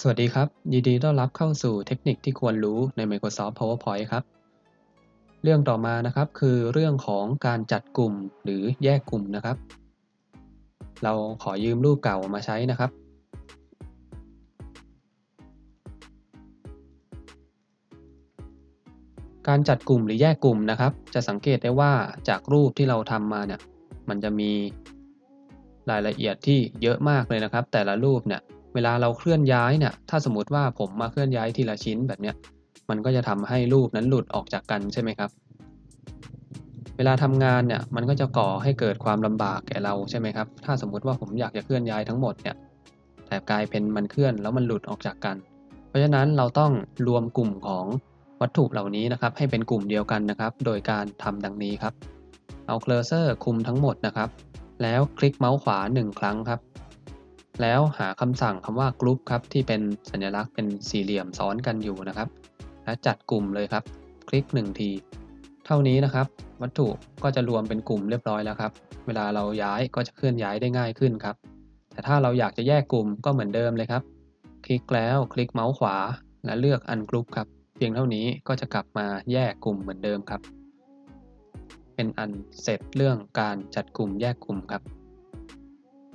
สวัสดีครับ ยินดีต้อนรับเข้าสู่เทคนิคที่ควรรู้ใน Microsoft PowerPoint ครับ เรื่องต่อมานะครับคือเรื่องของการจัดกลุ่มหรือแยกกลุ่มนะครับ เราขอยืมรูปเก่ามาใช้นะครับ การจัดกลุ่มหรือแยกกลุ่มนะครับ จะสังเกตได้ว่าจากรูปที่เราทำมาเนี่ยมันจะมีรายละเอียดที่เยอะมากเลยนะครับ แต่ละรูปเนี่ย เวลาเราเคลื่อนย้ายเนี่ย ถ้าสมมติว่าผมมาเคลื่อนย้ายทีละชิ้นแบบเนี้ย มันก็จะทำให้รูปนั้นหลุดออกจากกันใช่ไหมครับ เวลาทำงานเนี่ย มันก็จะก่อให้เกิดความลำบากแก่เราใช่ไหมครับ ถ้าสมมุติว่าผมอยากจะเคลื่อนย้ายทั้งหมดเนี่ยแต่กลายเป็นมันเคลื่อนแล้วมันหลุดออกจากกัน เพราะฉะนั้นเราต้องรวมกลุ่มของวัตถุเหล่านี้นะครับ ให้เป็นกลุ่มเดียวกันนะครับ โดยการทำดังนี้ครับ เอาเคอร์เซอร์คุมทั้งหมดนะครับ แล้วคลิกเมาส์ขวา 1 ครั้งครับ แล้วหาคำสั่งคำว่ากรุ๊ปครับที่เป็นสัญลักษณ์เป็นสี่เหลี่ยมซ้อนกันอยู่นะครับและจัดกลุ่มเลยครับ คลิก 1 ที เท่านี้นะครับ วัตถุก็จะรวมเป็นกลุ่มเรียบร้อยแล้วครับ เวลาเราย้ายก็จะเคลื่อนย้ายได้ง่ายขึ้นครับ แต่ถ้าเราอยากจะแยกกลุ่มก็เหมือนเดิมเลยครับ คลิกแล้วคลิกเมาส์ขวา และเลือกอันกรุ๊ปครับ เพียงเท่านี้ก็จะกลับมาแยกกลุ่มเหมือนเดิมครับ เป็นอันเสร็จเรื่องการจัดกลุ่มแยกกลุ่มครับ